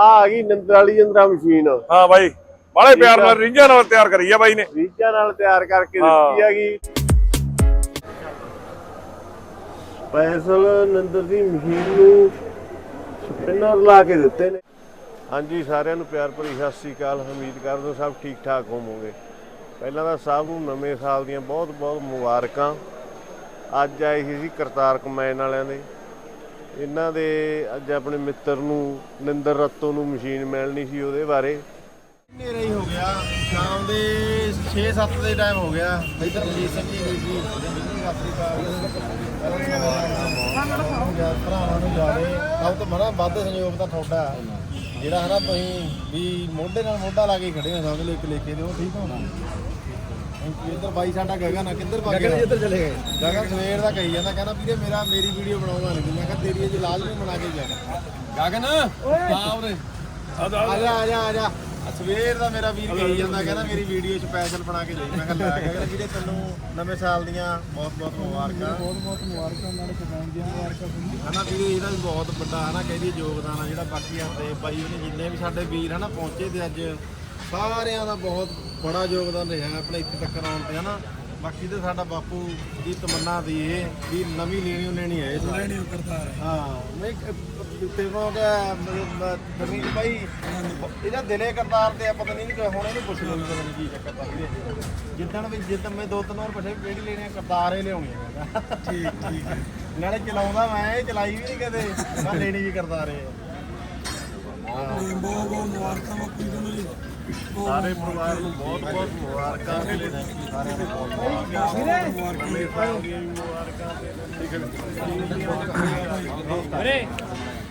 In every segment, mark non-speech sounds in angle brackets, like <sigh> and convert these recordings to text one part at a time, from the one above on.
ਆ ਆ ਗਈ ਨੰਦਰ ਵਾਲੀ ਜੰਦਰਾ ਮਸ਼ੀਨ। ਹਾਂ ਬਾਈ ਬਾਲੇ ਪਿਆਰ ਨਾਲ ਰਿੰਜਾਂ ਨਾਲ ਤਿਆਰ ਕਰੀ ਆ ਬਾਈ ਨੇ। ਰੀਚਾਂ ਨਾਲ ਤਿਆਰ ਕਰਕੇ। ਦਿੱਤੀ ਹੈਗੀ। ਸਪੈਸ਼ਲ ਨੰਦਰ ਦੀ ਮਸ਼ੀਨ ਨੂੰ ਸਪਿਨਰ ਲਾ ਕੇ ਦਿੱਤੇ ਨੇ। ਹਾਂਜੀ ਸਾਰਿਆਂ ਨੂੰ ਪਿਆਰ ਭਰੀ ਸਤਿ ਸ੍ਰੀ ਅਕਾਲ। ਉਮੀਦ ਕਰਦੇ ਹਾਂ ਸਭ ਠੀਕ ਠਾਕ ਹੋਵੋਗੇ। ਪਹਿਲਾਂ ਤਾਂ ਸਭ ਨੂੰ ਨਵੇਂ ਸਾਲ ਦੀਆਂ ਬਹੁਤ ਬਹੁਤ ਮੁਬਾਰਕਾਂ। ਅੱਜ ਆਏ ਸੀ ਕਰਤਾਰ ਕਮੈਨ ਵਾਲਿਆਂ ਦੇ। ਇਹਨਾਂ ਦੇ ਅੱਜ ਆਪਣੇ ਮਿੱਤਰ ਨੂੰ, ਨਿੰਦਰ ਰੱਤੋ ਨੂੰ ਮਸ਼ੀਨ ਮਿਲਣੀ ਸੀ ਉਹਦੇ ਬਾਰੇ। ਹਨੇਰਾ ਹੀ ਹੋ ਗਿਆ? ਸ਼ਾਮ ਦੇ 6-7 ਦੇ ਟਾਈਮ ਹੋ ਗਿਆ। ਇਧਰ ਰਜੀਤ ਸਿੰਘ ਜੀ ਵੀਰ ਜੀ ਭਰਾਵਾਂ ਨੂੰ ਜਾਵੇ ਸਭ ਤੋਂ ਬੜਾ ਵੱਧ ਸਹਿਯੋਗ ਤਾਂ ਤੁਹਾਡਾ ਜਿਹੜਾ ਹਨਾ ਤੁਸੀਂ ਵੀ ਮੋਢੇ ਨਾਲ ਮੋਢਾ ਲਾ ਕੇ ਖੜੇ ਹੋ ਸਮਝ ਲਓ ਇੱਕ ਲੇਖੇ ਦੇ ਉਹ ਠੀਕ ਹੋਣਾ। ਇਧਰ ਬਾਈ ਸਾਡਾ ਗਗਨ ਆ ਕਿੱਧਰ ਭੱਗ ਗਿਆ? ਇੱਧਰ ਚਲੇ ਗਏ। ਗਗਨ ਸਵੇਰ ਦਾ ਕਹੀ ਜਾਂਦਾ ਕਹਿੰਦਾ ਵੀਰੇ ਮੇਰਾ ਮੇਰੀ ਵੀਡੀਓ ਬਣਾਉਂਦਾ ਨਹੀਂ ਮੈਂ ਕਿਹਾ ਤੇਰੀ ਅਜ ਲਾਜ਼ਮੀ ਬਣਾ ਕੇ ਜਾ ਗਗਨ ਹਾਂ ਉਰੇ। ਆ ਜਾ ਆ ਜਾ। ਆ ਜਾ ਆ ਸਵੇਰ ਦਾ ਮੇਰਾ ਵੀਰ ਕਹੀ ਜਾਂਦਾ ਕਹਿੰਦਾ ਮੇਰੀ ਵੀਡੀਓ ਸਪੈਸ਼ਲ ਬਣਾ ਕੇ ਜਾਈ। ਮੈਂ ਕਿਹਾ ਲੈ ਗਿਆ ਵੀਰੇ ਤੈਨੂੰ ਨਵੇਂ ਸਾਲ ਦੀਆਂ ਬਹੁਤ ਬਹੁਤ ਮੁਬਾਰਕਾਂ। ਬਹੁਤ ਬਹੁਤ ਮੁਬਾਰਕਾਂ ਨਾਲ ਸਮਾਨ ਦੀਆਂ ਮੁਬਾਰਕਾਂ ਹਨਾ ਵੀਰੇ ਇਹਦਾ ਵੀ ਬਹੁਤ ਵੱਡਾ ਹਨਾ ਕਹਿੰਦੀ ਯੋਗਦਾਨ ਆ ਜਿਹੜਾ ਬਾਕੀ ਆਂਦੇ ਬਾਈ ਉਹਨੇ ਜਿੰਨੇ ਵੀ ਸਾਡੇ ਵੀਰ ਹਨਾ ਪਹੁੰਚੇ ਤੇ ਅੱਜ ਸਾਰਿਆਂ ਦਾ ਬਹੁਤ ਬੜਾ ਯੋਗਦਾਨ ਰਿਹਾ ਆਪਣੇ ਇੱਥੇ ਤੱਕ ਆਉਣ ਤੇ ਹਨਾ? ਬਾਕੀ ਤੇ ਸਾਡਾ ਬਾਪੂ ਦੀ ਤਮੰਨਾ ਦੀ ਇਹ ਵੀ ਨਵੀਂ ਲੈਣੀ ਉਹਨੇ ਨਹੀਂ ਆਏ ਲੈਣੀ ਕਰਦਾ ਹਾਂ। ਨਹੀਂ ਤੇ ਉਹ ਦਰਮੀਨ ਭਾਈ ਇਹਦਾ ਦਿਲੇ ਕਰਤਾਰ ਤੇ ਆ ਪਤਾ ਨਹੀਂ ਕਿ ਹੁਣ ਇਹਨੂੰ ਪੁੱਛ ਲਓ ਵੀ ਪਤਾ ਨਹੀਂ ਕੀ ਚੱਕਰ ਤਾਂ ਜਿੱਦਣ ਵੀ ਜਿੱਦਣ ਮੈਂ ਦੋ ਤਿੰਨ ਵਾਰ ਪੁੱਛਿਆ ਵੀ ਕਿਹੜੀ ਲੈਣੀ ਆ ਕਰਤਾਰ ਹੀ ਲਿਆਉਣੀ ਆ ਠੀਕ ਠੀਕ ਨਾਲੇ ਚਲਾਉਂਦਾ ਮੈਂ ਇਹ ਚਲਾਈ ਵੀ ਨਹੀਂ ਕਦੇ ਮੈਂ ਲੈਣੀ ਵੀ ਕਰਤਾਰ ਹੀ ਸਾਰੇ ਪਰਿਵਾਰ ਨੂੰ ਬਹੁਤ ਬਹੁਤ ਮੁਬਾਰਕਾਂ ਸਾਰਿਆਂ ਨੂੰ ਬਹੁਤ ਬਹੁਤ ਮੁਬਾਰਕਾਂ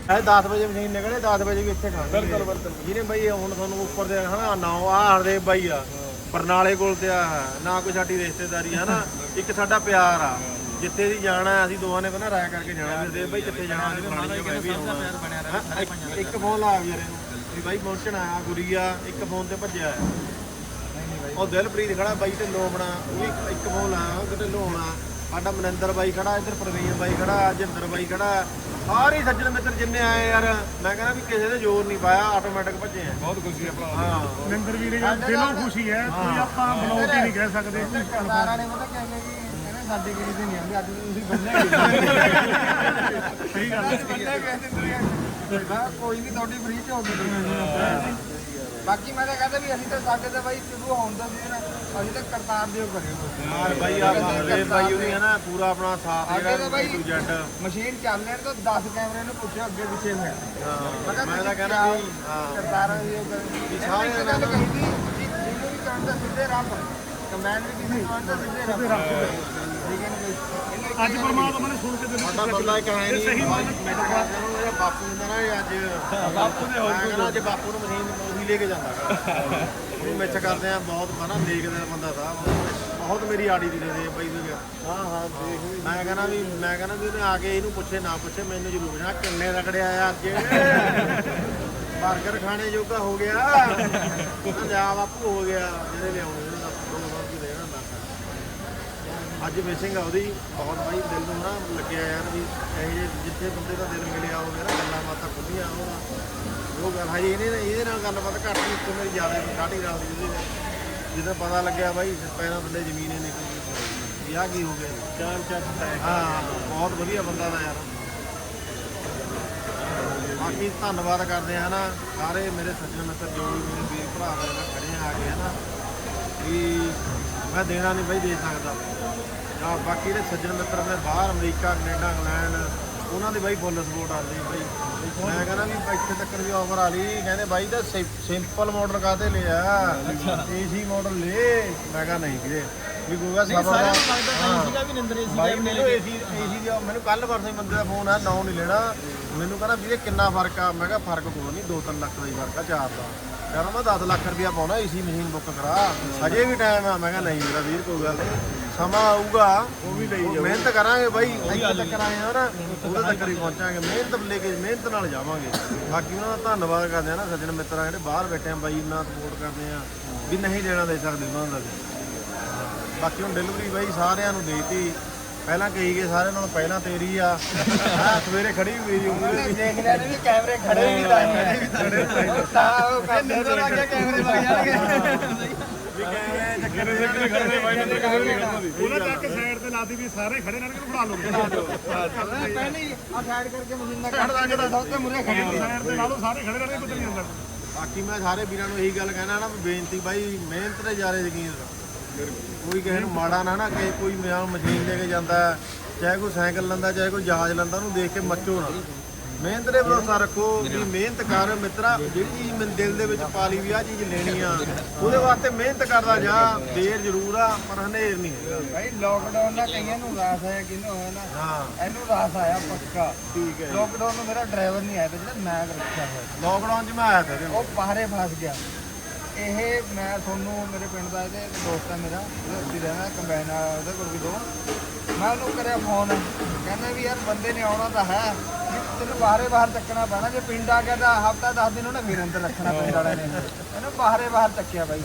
ਇਹ 10 ਵਜੇ ਮਸ਼ੀਨ ਨਿਕਲੇ 10 ਵਜੇ ਵੀ ਇੱਥੇ ਖਾਣੀ ਬਿਲਕੁਲ ਬਿਲਕੁਲ। ਜਿਹਨੇ ਬਈ ਹੁਣ ਤੁਹਾਨੂੰ ਉੱਪਰ ਦੇ ਹਨਾ ਨਾ ਆ ਹਰਦੇਵ ਬਾਈ ਆ। ਬਰਨਾਲੇ ਕੋਲ ਤੇ ਆ ਨਾ ਕੋਈ ਸਾਡੀ ਰਿਸ਼ਤੇਦਾਰੀ ਆ ਨਾ ਇੱਕ ਸਾਡਾ ਪਿਆਰ ਆ। ਜਿੱਥੇ ਦੀ ਜਾਣਾ ਅਸੀਂ ਦੋਵਾਂ ਨੇ ਪਹਿਲਾਂ ਰਾਇ ਕਰਕੇ ਜਾਣਾ ਵੀ ਹਰਦੇਵ ਬਾਈ ਕਿੱਥੇ ਜਾਣਾ ਅਸੀਂ ਜਗ੍ਹਾ ਵੀ ਹਾਂ, ਇੱਕ- ਇੱਕ ਫੋਨ ਲਾ ਵਿਚਾਰੇ ਨੂੰ ਵੀ ਬਾਈ ਪਹੁੰਚਣਾ ਆ ਗੁਰੀਆ ਇੱਕ ਫੋਨ ਤੇ ਭੱਜਿਆ ਆ ਉਹ ਦਿਲਪ੍ਰੀਤ ਖੜਾ ਬਾਈ ਤੇ ਲੋਬਣਾ ਉਹ ਵੀ ਇੱਕ ਫੋਨ ਲਾਇਆ ਉਹ ਕਿਤੇ ਲੋਣਾ ਸਾਡਾ ਮਨਿੰਦਰ ਬਾਈ ਖੜਾ ਇੱਧਰ ਪ੍ਰਵੀਨ ਬਾਈ ਖੜਾ ਜਿੰਦਰ ਬਾਈ ਖੜਾ। ਸਾਰੇ ਸੱਜਣ ਮਿੱਤਰ ਜਿੰਨੇ ਆਏ ਯਾਰ ਮੈਂ ਕਹਿੰਦਾ ਵੀ ਕਿਸੇ ਦੇ ਜ਼ੋਰ ਨਹੀਂ ਪਾਇਆ ਆਟੋਮੈਟਿਕ ਭੱਜੇ ਆ। ਬਹੁਤ ਖੁਸ਼ੀ ਆ ਭਰਾ। ਹਾਂ। ਨਿੰਦਰ ਵੀਰੇ ਦਾ ਦਿਲੋਂ ਖੁਸ਼ੀ ਹੈ ਕੋਈ ਆਪਾਂ ਬਲੌਗ ਹੀ ਨਹੀਂ ਕਹਿ ਸਕਦੇ। ਸਰਦਾਰਾਂ ਨੇ ਪਤਾ ਕਹਿੰਦੇ ਕਿ ਕਹਿੰਦੇ ਸਾਡੇ ਤੇ ਨਹੀਂ ਆਉਂਦੀ ਅੱਜ ਤੁਸੀਂ ਬੰਦੇ <laughs> ਸਹੀ ਗੱਲ ਹੈ। ਕੋਈ ਨਹੀਂ ਤੁਹਾਡੀ ਫ੍ਰੀ ਚ ਹੋ ਗਈ ਬਾਕੀ ਮੈਂ ਤਾਂ ਕਹਿੰਦਾ ਵੀ ਅਸੀਂ ਤਾਂ ਸਾਡੇ ਤਾਂ ਬਾਈ ਸ਼ੁਰੂ ਹੋਣ ਦਾ ਸੀ ਨਾ ਅਸੀਂ ਤਾਂ ਕਰਤਾਰ ਦਿਓ ਕਰਿਓ ਹਾਂ। ਬਾਈ ਆ ਬਾਈ ਬਾਈ ਉਹਦੀ ਹੈ ਨਾ ਪੂਰਾ ਆਪਣਾ ਸਾਥ ਜਿਹੜਾ ਤਾਂ ਬਾਈ- ਟੂ ਜੈਡ ਮਸ਼ੀਨ ਚੱਲ ਲੈਣ ਤੋਂ 10 ਕੈਮਰੇ ਨੂੰ ਪੁੱਛਿਓ ਅੱਗੇ ਪਿੱਛੇ ਮੈਂ। ਹਾਂ ਮੈਂ ਤਾਂ ਕਹਿੰਦਾ ਵੀ ਕਰਤਾਰਾਂ ਦੀ ਗੱਲ ਵੀ ਸਾਰੇ ਗੱਲ ਕਹੀ ਸੀ ਜਿਹਨੂੰ ਵੀ ਕਰਨ ਦਾ ਸਿੱਧੇ ਰੱਬ। ਕਮੈਂਡ ਵੀ ਕਿਸੇ ਨੂੰ ਆਉਂਦਾ ਸਿੱਧੇ ਰੱਬ। ਨਾ ਅੱਜ ਪਰਮਾਤਮਾ ਨੇ ਸੁਣ ਕੇ ਦਿਲ ਸਾਡਾ ਬੰਦਾ ਇੱਕ ਹੈ ਨਹੀਂ। ਸਹੀ ਮੇਰਾ ਬਾਪੂ ਹੁੰਦਾ ਨਾ ਇਹ ਅੱਜ ਬਾਪੂ ਦੇ ਹੋਈ ਅੱਜ ਬਾਪੂ ਨੂੰ ਮਸ਼ੀਨ ਉਹੀ ਲੈ ਕੇ ਜਾਂਦਾ ਗਾ। ਉਹਨੂੰ ਮਿੱਚ ਕਰਦੇ ਆ ਬਹੁਤ ਬਣਾ ਦੇਖਦਾ ਬੰਦਾ ਸਾਹਿਬ ਬਹੁਤ ਮੇਰੀ ਆੜੀ ਦੀ ਦੇ ਬਈ ਦੀ ਹਾਂ ਹਾਂ ਦੇਖ ਮੈਂ ਕਹਿੰਦਾ ਵੀ ਮੈਂ ਕਹਿੰਦਾ ਵੀ ਉਹਨੇ ਆ ਕੇ ਇਹਨੂੰ ਪੁੱਛੇ ਨਾ ਪੁੱਛੇ ਮੈਨੂੰ ਜ਼ਰੂਰ ਪੁੱਛਣਾ ਕਿੰਨੇ ਰਗੜਿਆ ਆ ਅੱਗੇ 버ਗਰ <laughs> ਖਾਣੇ ਜੋਗਾ ਹੋ ਗਿਆ। ਜਾ ਬਾਪੂ ਹੋ ਗਿਆ। ਜਿਹੜੇ ਲਿਆਉਣੇ ਨੇ ਦੱਸ ਦੋ ਸੌ ਰੁਪਏ ਦੇਣਾ ਦੱਸ ਅੱਜ ਮਿਸਿੰਗ ਆ ਉਹਦੀ ਬਹੁਤ ਬਾਈ ਦਿਲ ਨੂੰ ਨਾ ਲੱਗਿਆ ਯਾਰ ਵੀ ਇਹ ਜਿਹੇ ਜਿੱਥੇ ਬੰਦੇ ਦਾ ਦਿਲ ਮਿਲਿਆ ਹੋਵੇ ਨਾ ਗੱਲਾਂ ਬਾਤਾਂ ਖੁੱਲੀਆਂ ਹੋਣ। ਉਹ ਗੱਲ ਹਜੇ ਇਹਨੇ ਇਹਦੇ ਨਾਲ ਗੱਲਬਾਤ ਘੱਟ ਤੋਂ ਮੇਰੀ ਜ਼ਿਆਦਾ ਸਾਢੀ ਰਾਤ ਦੀ ਉਹਦੇ ਨਾਲ ਜਦੋਂ ਪਤਾ ਲੱਗਿਆ ਬਾਈ ਪੈਰਾਂ ਥੱਲੇ ਜ਼ਮੀਨ ਹੀ ਨਿਕਲ ਗਈ ਵੀ ਆਹ ਕੀ ਹੋ ਗਿਆ ਚਾਰ ਚਾਰ ਹਾਂ ਬਹੁਤ ਵਧੀਆ ਬੰਦਾ ਦਾ ਯਾਰ। ਬਾਕੀ ਧੰਨਵਾਦ ਕਰਦੇ ਆ ਨਾ ਸਾਰੇ ਮੇਰੇ ਸੱਜਣ ਮਿੱਤਰ ਜੋ ਵੀ ਮੇਰੇ ਵੀਰ ਭਰਾ ਨੇ ਨਾ ਖੜੇ ਆ ਕੇ ਹਨਾ ਵੀ ਮੈਂ ਦੇਣਾ ਨਹੀਂ ਬਈ ਦੇ ਸਕਦਾ। ਆ ਬਾਕੀ ਦੇ ਸੱਜਣ ਮਿੱਤਰ ਨੇ ਬਾਹਰ ਅਮਰੀਕਾ ਕੈਨੇਡਾ ਇੰਗਲੈਂਡ ਉਹਨਾਂ ਦੀ ਬਾਈ ਫੁੱਲ ਸਪੋਰਟ ਆ ਰਹੀ ਬਾਈ। ਮੈਂ ਕਹਿੰਦਾ ਵੀ ਇੱਥੇ ਤੱਕ ਵੀ ਆਫਰ ਆ ਲਈ ਕਹਿੰਦੇ ਬਾਈ ਦਾ ਸਿੰਪਲ ਮਾਡਲ ਕਾਤੇ ਲਿਆ? ਏਸੀ ਮਾਡਲ ਲੈ। ਮੈਂ ਕਿਹਾ ਨਹੀਂ ਵੀਰੇ ਵੀ ਗੋਗਾ ਸਬਰ ਦਾ ਸੀਗਾ ਵੀ ਨਿੰਦਰ ਏਸੀ ਬਾਈ ਮੈਨੂੰ ਏਸੀ ਏਸੀ ਦਾ ਮੈਨੂੰ ਕੱਲ ਪਰਸੇ ਬੰਦੇ ਦਾ ਫੋਨ ਆ ਨਾਉ ਨਹੀਂ ਲੈਣਾ। ਮੈਨੂੰ ਕਹਿੰਦਾ ਵੀਰੇ ਕਿੰਨਾ ਫ਼ਰਕ ਆ? ਮੈਂ ਕਿਹਾ ਫ਼ਰਕ ਕੋਈ ਨਹੀਂ 2-3 ਲੱਖ ਦਾ ਹੀ ਫ਼ਰਕ ਆ ਚਾਰ ਦਾ। ਕਹਿੰਦਾ ਮੈਂ 10 ਲੱਖ ਰੁਪਇਆ ਪਾਉਣਾ ਏਸੀ ਮਸ਼ੀਨ ਬੁੱਕ ਕਰਾ। ਅਜੇ ਵੀ ਟਾਈਮ ਆ ਮੈਂ ਕਿਹਾ ਨਹੀਂ ਮੇਰਾ ਵੀਰ ਕੋਈ ਗੱਲ ਨਹੀਂ। ਸਮਾਂ ਆਊਗਾ ਉਹ ਵੀ ਲਈ ਮਿਹਨਤ ਕਰਾਂਗੇ ਬਾਈ ਇੱਥੇ ਤੱਕ ਆਏ ਆ ਨਾ ਉਹਦੇ ਤੱਕ ਹੀ ਪਹੁੰਚਾਂਗੇ। ਮਿਹਨਤ ਲੈ ਕੇ ਮਿਹਨਤ ਨਾਲ ਜਾਵਾਂਗੇ। ਬਾਕੀ ਉਹਨਾਂ ਦਾ ਧੰਨਵਾਦ ਕਰਦੇ ਆ ਨਾ ਸੱਜਣ ਮਿੱਤਰਾਂ ਜਿਹੜੇ ਬਾਹਰ ਬੈਠੇ ਆ ਬਾਈ ਉਹਨਾਂ ਸਪੋਰਟ ਕਰਦੇ ਆ ਵੀ ਨਹੀਂ ਦੇਣਾ ਦੇ ਸਕਦੇ ਉਹਨਾਂ ਦਾ। ਬਾਕੀ ਹੁਣ ਡਿਲੀਵਰੀ ਬਾਈ ਸਾਰਿਆਂ ਨੂੰ ਦੇਤੀ। ਪਹਿਲਾਂ ਕਹੀ ਗਏ ਸਾਰਿਆਂ ਨਾਲੋਂ ਪਹਿਲਾਂ ਤੇਰੀ ਆ। ਹਾਂ ਸਵੇਰੇ ਖੜੀ ਵੀ ਮੇਰੀ ਉਮਰ ਦੇਖ ਨੀ ਵੀ ਕੈਮਰੇ ਖੜੇ ਵੀ ਤਾਂ ਹੀ। ਤਾਂ ਉਹ ਆ ਗਿਆ ਕੈਮਰੇ ਲੱਗ ਜਾਣਗੇ। ਉਹਨਾਂ ਤੱਕ ਸਾਈਡ ਤੇ ਲਾਦੀ ਵੀ ਸਾਰੇ ਖੜੇ ਰਹਿਣਗੇ ਨੂੰ ਫੜਾ ਲਓ। ਪਹਿਲੇ ਹੀ ਆ ਸਾਈਡ ਕਰਕੇ ਮਸ਼ੀਨਾਂ ਕੱਢ ਦਾਂਗੇ ਤਾਂ ਸਭ ਤੋਂ ਮੁਰੇ ਖੜੇ ਸਾਈਡ ਤੇ ਲਾ ਲਓ ਸਾਰੇ ਖੜੇ ਰਹਿਣਗੇ ਕੁਝ ਨਹੀਂ ਅੰਦਰ। ਬਾਕੀ ਮੈਂ ਸਾਰੇ ਵੀਰਾਂ ਨੂੰ ਇਹੀ ਗੱਲ ਕਹਿਣਾ ਨਾ ਵੀ ਬੇਨਤੀ ਬਾਈ ਮਿਹਨਤ ਤੇ ਜਾਰੇ ਯਕੀਨ ਰੱਖੋ। ਕੋਈ ਕਿਸੇ ਨੂੰ ਮਾੜਾ ਨਾ ਨਾ ਕਿ ਕੋਈ ਮਿਆਂ ਮਸ਼ੀਨ ਲੈ ਕੇ ਜਾਂਦਾ ਚਾਹੇ ਕੋਈ ਸਾਈਕਲ ਲੈਂਦਾ ਚਾਹੇ ਕੋਈ ਜਹਾਜ਼ ਲੈਂਦਾ ਉਹਨੂੰ ਦੇਖ ਕੇ ਮੱਚੋ ਨਾ। ਮਿਹਨਤ ਤੇ ਭਰੋਸਾ ਰੱਖੋ ਵੀ ਮਿਹਨਤ ਕਰ ਮਿੱਤਰਾ ਜਿਹੜੀ ਚੀਜ਼ ਮੇਰੇ ਦਿਲ ਦੇ ਵਿੱਚ ਪਾ ਲਈ ਵੀ ਆ ਚੀਜ਼ ਲੈਣੀ ਆ ਉਹਦੇ ਵਾਸਤੇ ਮਿਹਨਤ ਕਰਦਾ ਜਾ ਦੇਰ ਜ਼ਰੂਰ ਆ ਪਰ ਹਨੇਰ ਨਹੀਂ ਹੈਗਾ। ਭਾਈ ਲੋਕਡਾਊਨ ਨਾਲ ਕਈਆਂ ਨੂੰ ਰਾਸ ਆਇਆ ਕਿਹਨੂੰ ਹੋਇਆ ਨਾ ਹਾਂ। ਇਹਨੂੰ ਰਾਸ ਆਇਆ ਪੱਕਾ। ਠੀਕ ਹੈ ਲੋਕਡਾਊਨ ਨੂੰ ਮੇਰਾ ਡਰਾਈਵਰ ਨਹੀਂ ਆਇਆ ਤੇ ਜਿਹੜਾ ਮੈਂ ਰੱਖਿਆ ਹੋਇਆ। ਲੋਕਡਾਊਨ 'ਚ ਮੈਂ ਆਇਆ ਤਾ ਉਹ ਬਾਹਰੇ ਫਸ ਗਿਆ। ਇਹ ਮੈਂ ਤੁਹਾਨੂੰ ਮੇਰੇ ਪਿੰਡ ਦਾ ਇਹਦੇ ਦੋਸਤ ਹੈ ਮੇਰਾ ਉਹਦੇ ਉੱਤੇ ਰਹਿਣਾ ਕੰਬਾਈਨ ਵਾਲਾ ਉਹਦੇ ਕੋਲ ਵੀ ਦੋ। ਮੈਂ ਉਹਨੂੰ ਕਰਿਆ ਫੋਨ ਕਹਿੰਦਾ ਵੀ ਯਾਰ ਬੰਦੇ ਨੇ ਆਉਣਾ ਤਾਂ ਹੈ ਵੀ ਤੈਨੂੰ ਬਾਹਰੇ ਬਾਹਰ ਚੱਕਣਾ ਪੈਣਾ ਜੇ ਪਿੰਡ ਆ ਗਿਆ ਤਾਂ ਹਫਤਾ 10 ਦਿਨ ਉਹਨੇ ਫਿਰ ਅੰਦਰ ਰੱਖਣਾ ਪਿੰਡ ਵਾਲਿਆਂ ਨੇ। ਇਹਨੂੰ ਬਾਹਰੇ ਬਾਹਰ ਚੱਕਿਆ ਬਾਈ।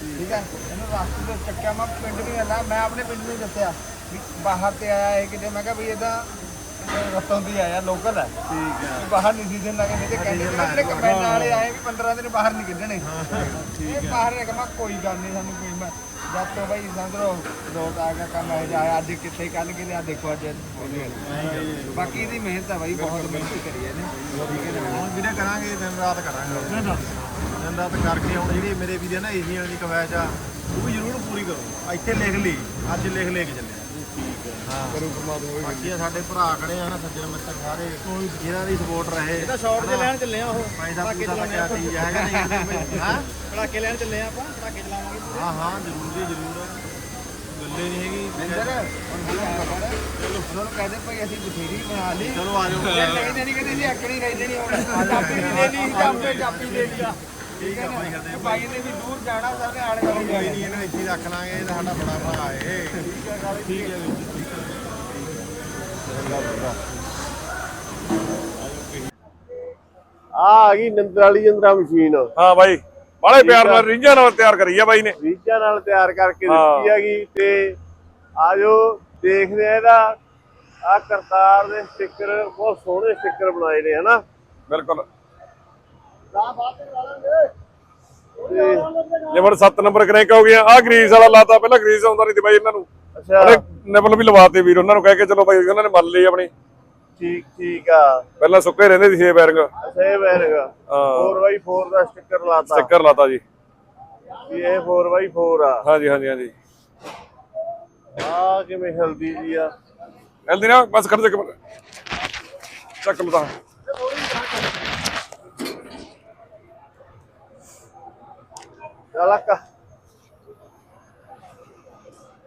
ਠੀਕ ਹੈ? ਇਹਨੂੰ ਰਸਤੇ ਤੇ ਚੱਕਿਆ ਮੈਂ ਪਿੰਡ ਵੀ ਆਲਾ ਮੈਂ ਆਪਣੇ ਪਿੰਡ ਨੂੰ ਦੱਸਿਆ ਵੀ ਬਾਹਰ ਤੇ ਆਇਆ ਇਹ ਕਿਤੇ ਮੈਂ ਕਿਹਾ ਵੀ ਇਹਦਾ ਰਤੋਂ ਦੀ ਆਇਆ ਲੋਕਲ ਹੈ ਠੀਕ ਹੈ ਵੀ ਬਾਹਰ ਨਹੀਂ ਸੀਜ਼ਨ ਲੱਗੇ ਨਹੀਂ ਤੇ ਕਹਿੰਦੇ ਨੇ ਜਿਹੜੇ ਕੰਬਾਈਨ ਵਾਲੇ ਆਏ ਵੀ 15 ਦਿਨ ਬਾਹਰ ਨਹੀਂ ਕੱਢਣੇ। ਇਹ ਬਾਹਰ ਨੇ ਕਮਾ ਕੋਈ ਗੱਲ ਨਹੀਂ ਸਾਨੂੰ ਕੋਈ ਮੈਂ ਜਦ ਤੋਂ ਬਈ ਸੰਦਰੋ ਲੋਕ ਆ ਗਿਆ ਕੰਮ ਇਹ ਜਾਇਆ ਅੱਜ ਕਿੱਥੇ ਕੱਲ ਕਿਤੇ ਆ ਦੇਖੋ ਅੱਜ। ਬਾਕੀ ਮਿਹਨਤ ਆ ਬਾਈ ਬਹੁਤ ਮਿਹਨਤ ਕਰੀ ਹੈ ਨਾ ਹੁਣ ਕਰਾਂਗੇ ਦਿਨ ਰਾਤ ਕਰਾਂਗੇ। ਦਿਨ ਰਾਤ। ਕਰਕੇ ਹੁਣ ਜਿਹੜੀ ਮੇਰੇ ਵੀਰੇ ਨਾ ਏਸ਼ੀਆ ਵਾਲੀ ਕਵੈਚ ਆ ਉਹ ਵੀ ਜ਼ਰੂਰ ਪੂਰੀ ਕਰੋ। ਇੱਥੇ ਲਿਖ ਲਈ ਅੱਜ ਲਿਖ ਲੈ ਕੇ ਚੱਲਿਆ। ਹਾਂ ਕਰੂ ਪਰਮਾਤਮਾ ਬਾਕੀ ਆ ਸਾਡੇ ਭਰਾ ਖੜੇ ਆ ਨਾ ਸੱਜਣ ਮਿੱਤਰ ਸਾਰੇ। ਇਹਨਾਂ ਦੀ ਸਪੋਰਟ ਰਹੇ। ਇਹਦਾ ਸ਼ਾਰਟ ਤੇ ਲੈਣ ਚੱਲੇ ਆ ਉਹ। ਪੈਸਾ ਪੂਸਾ ਤਾਂ ਕਿਆ ਚੀਜ਼ ਹੈਗਾ ਨਹੀਂ? ਹਾਂ? ਪੜਾਕੇ ਲੈਣ ਚੱਲੇ ਆਪਾਂ ਪੜਾਕੇ ਚਲਾਵਾਂਗੇ ਹਾਂ ਹਾਂ ਜ਼ਰੂਰ ਜੀ ਜ਼ਰੂਰ। ਗੱਲੇ ਨਹੀਂ ਹੈਗੀ। ਇੰਦਰ ਚਲੋ। ਉਹਨਾਂ ਨੂੰ ਕਹਦੇ ਭਾਈ ਅਸੀਂ ਬਥੇਰੀ ਬਣਾ ਲਈ। ਚਲੋ ਆ ਜਾਓ। ਇਹ ਨਹੀਂ ਕਹਿੰਦੇ ਜੀ ਅਕੜੀ ਨਹੀਂ ਦੇਣੀ ਹੁਣ ਚਾਪੀ ਵੀ ਦੇ ਲਈ ਚਾਪੇ ਚਾਪੀ ਦੇ ਲਿਆ ਠੀਕ ਹੈ ਨਾ? ਇਹ ਬਾਈ ਨੇ ਵੀ ਦੂਰ ਜਾਣਾ ਸਾਰੇ ਆਲੇ ਵਾਲੇ ਕੋਈ ਨਹੀਂ ਇਹਨੂੰ ਇੱਥੇ ਹੀ ਰੱਖ ਲਾਂਗੇ ਇਹ ਤਾਂ ਸਾਡਾ ਬੜਾ ਭਰਾ ਏ ਠੀਕ ਹੈ। ਆ ਆ ਗਈ ਨੰਦਰ ਵਾਲੀ ਜੰਦਰਾ ਮਸ਼ੀਨ। ਹਾਂ ਬਾਈ ਬਾਲੇ ਪਿਆਰ ਨਾਲ ਰੀਝਾਂ ਨਾਲ ਤਿਆਰ ਕਰੀ ਆ ਬਾਈ ਨੇ। ਰੀਚਾਂ ਨਾਲ ਤਿਆਰ ਕਰਕੇ। ਦਿੱਤੀ ਹੈਗੀ ਤੇ ਆਜੋ ਦੇਖਦੇ ਆ ਇਹਦਾ। ਆ ਕਰਤਾਰ ਦੇ ਸਟicker ਬਹੁਤ ਸੋਹਣੇ ਸਟicker ਬਣਾਏ ਨੇ ਹਨਾ? ਬਿਲਕੁਲ। ਤੇ ਜਿਵੇਂ 7 ਨੰਬਰ ਕਨੈਕ ਹੋ ਗਿਆ ਆ ਗਰੀਸ ਵਾਲਾ ਲਾਤਾ ਪਹਿਲਾਂ ਗਰੀਸ ਆਉਂਦਾ ਨਹੀਂ ਤੇ ਬਾਈ ਇਹਨਾਂ ਨੂੰ। ਅੱਛਾ। ਉਹਨੇ ਨਿਬਲ ਵੀ ਲਵਾਤੇ ਵੀਰ ਉਹਨਾਂ ਨੂੰ ਕਹਿ ਕੇ ਚਲੋ ਬਾਈ ਉਹਨਾਂ ਨੇ ਮੰਨ ਲਈ ਆਪਣੀ। ਠੀਕ ਠੀਕ ਆ। ਪਹਿਲਾਂ ਸੁੱਕੇ ਰਹਿੰਦੇ ਸੀ ਛੇ ਬੈਰਿੰਗ। ਸੇ ਬੈਰਗਾ। ਹਾਂ। 4x4 ਦਾ ਸਟicker ਲਾਤਾ। ਸਟicker ਲਾਤਾ ਜੀ। ਵੀ ਇਹ 4x4 ਆ। ਹਾਂਜੀ ਹਾਂਜੀ ਹਾਂਜੀ। ਆ ਕਿਵੇਂ ਹਲਦੀ ਜੀ ਆ। ਜਲਦੀ ਨਾ ਬਸ ਖੜ ਜਾ ਕੇ ਚੱਕ ਲਦਾ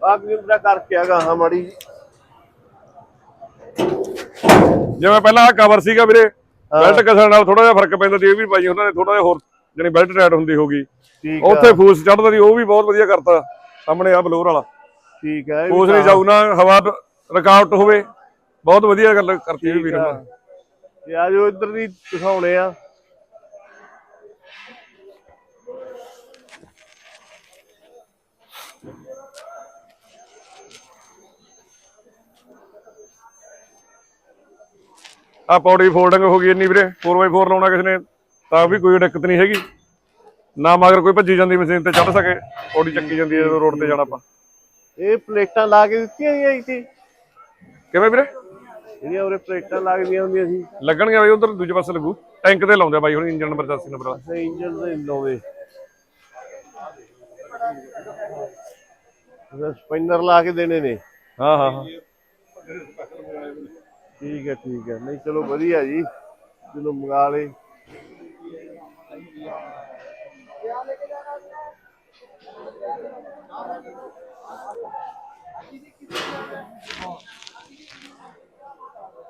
ਜਿੰਦਰਾ ਕਰਕੇ ਆਗਾ ਹਾਂ ਮੜੀ ਜਿਵੇਂ ਪਹਿਲਾਂ ਆ ਕਵਰ ਸੀਗਾ ਵੀਰੇ ਬੈਲਟ ਕਸਣ ਨਾਲ ਥੋੜਾ ਜਿਹਾ ਫ਼ਰਕ ਪੈਂਦਾ ਸੀ ਇਹ ਵੀ ਭਾਈ ਉਹਨਾਂ ਨੇ ਥੋੜਾ ਜਿਹਾ ਹੋਰ ਜਿਹੜੀ ਬੈਲਟ ਟਾਈਟ ਹੁੰਦੀ ਹੋਗੀ ਠੀਕ ਆ। ਉੱਥੇ ਫੂਸ ਚੜਦਾ ਸੀ ਉਹ ਵੀ ਬਹੁਤ ਵਧੀਆ ਕਰਤਾ ਸਾਹਮਣੇ ਆ ਬਲੂਰ ਵਾਲਾ। ਠੀਕ ਹੈ ਫੂਸ ਨਹੀਂ ਜਾਊ ਨਾ ਹਵਾ ਰੁਕਾਵਟ ਹੋਵੇ ਬਹੁਤ ਵਧੀਆ ਗੱਲ ਕਰਤੀ ਵੀਰ ਨੇ। ਤੇ ਆ ਜੋ ਇੱਧਰ ਦੀ ਦਿਖਾਉਣੇ ਆ। ਆ ਪੌੜੀ ਫੋਲਡਿੰਗ ਹੋ ਗਈ ਇੰਨੀ ਵੀਰੇ 4x4 ਲਾਉਣਾ ਕਿਸੇ ਨੇ ਤਾਂ ਵੀ ਕੋਈ ਦਿੱਕਤ ਨਹੀਂ ਹੈਗੀ। ਨਾ ਮਗਰ ਕੋਈ ਭੱਜੀ ਜਾਂਦੀ ਮਸ਼ੀਨ ਤੇ ਚੜ ਸਕੇ ਪੌੜੀ ਚੱਕੀ ਜਾਂਦੀ ਹੈ ਜਦੋਂ ਰੋਡ ਤੇ ਜਾਣਾ ਆਪਾਂ। ਇਹ ਪਲੇਟਾਂ ਲਾ ਕੇ ਦਿੱਤੀਆਂ ਗਈਆਂ ਇੱਥੇ। ਕਿਵੇਂ ਵੀਰੇ? ਜਿਹੜੀਆਂ ਉਰੇ ਪਲੇਟਾਂ ਲੱਗਦੀਆਂ ਹੁੰਦੀਆਂ ਸੀ। ਲੱਗਣਗੇ ਬਾਈ ਉਧਰ ਦੂਜੇ ਪਾਸੇ ਲੱਗੂ। ਟੈਂਕ ਤੇ ਲਾਉਂਦੇ ਬਾਈ ਹੁਣ ਇੰਜਨ ਨੰਬਰ 84 ਨੰਬਰ ਵਾਲਾ। ਇੰਜਨ ਦੇ ਲਾਉਂਦੇ। ਸਪਿਨਰ ਲਾ ਕੇ ਦੇਣੇ ਨੇ। ਹਾਂ ਹਾਂ ਹਾਂ। ਠੀਕ ਹੈ ਠੀਕ ਹੈ। ਨਹੀਂ ਚਲੋ ਵਧੀਆ ਜੀ। ਜਦੋਂ ਮੰਗਾ ਲੇ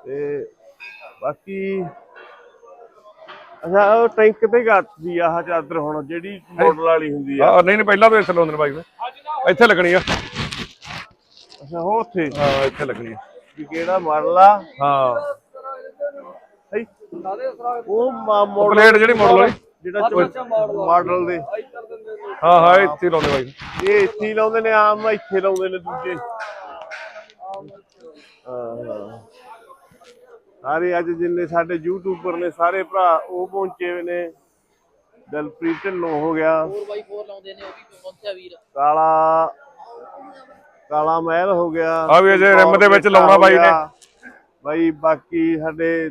ਤੇ ਬਾਕੀ ਅੱਛਾ ਉਹ ਟੈਂਕ ਤੇ ਗੱਤਦੀ ਆਹ ਚਾਦਰ ਹੁਣ ਜਿਹੜੀ ਮਾਡਲ ਵਾਲੀ ਹੁੰਦੀ ਆ? ਹਾਂ ਨਹੀਂ ਨਹੀਂ ਪਹਿਲਾਂ ਤਾਂ ਇੱਥੇ ਲਾਉਂਦੇ ਨੇ ਬਾਈ ਇੱਥੇ ਲੱਗਣੀ ਆ। ਅੱਛਾ ਉਹ ਉੱਥੇ? ਹਾਂ ਇੱਥੇ ਲੱਗਣੀ ਆ। ਵੀ ਕਿਹੜਾ ਮਾਡਲ ਆ ਹਾਂ। ਹੈਂ? ਉਹ ਮਾਡਲ ਪਲੇਟ ਜਿਹੜੀ ਮਾਡਲ ਵਾਲੀ। ਜਿਹੜਾ ਮਾਡਲ ਦੇ। ਹਾਂ ਹਾਂ ਇੱਥੇ ਹੀ ਲਾਉਂਦੇ ਬਾਈ। ਇਹ ਇੱਥੇ ਹੀ ਲਾਉਂਦੇ ਨੇ ਆਮ ਇੱਥੇ ਲਾਉਂਦੇ ਨੇ ਦੂਜੇ। ਹਾਂ ਸਾਰੇ ਅੱਜ ਜਿੰਨੇ ਸਾਡੇ ਯੂਟਿਊਬਰ ਨੇ ਸਾਰੇ ਭਰਾ ਉਹ ਪਹੁੰਚੇ ਹੋਏ ਨੇ। ਦਲਪ੍ਰੀਤ ਢਿੱਲੋਂ ਹੋ ਗਿਆ। 4x4 ਲਾਉਂਦੇ ਨੇ ਉਹ ਵੀ ਪਹੁੰਚਿਆ ਵੀਰ। ਕਾਲਾ। ਕਾਲਾ ਮਹਿਲ ਹੋ ਗਿਆ ਆ ਵੀ ਅਜੇ ਰਿਮ ਦੇ ਵਿੱਚ ਲਾਉਣਾ ਬਾਈ ਨੇ। ਬਾਈ ਬਾਕੀ ਸਾਡੇ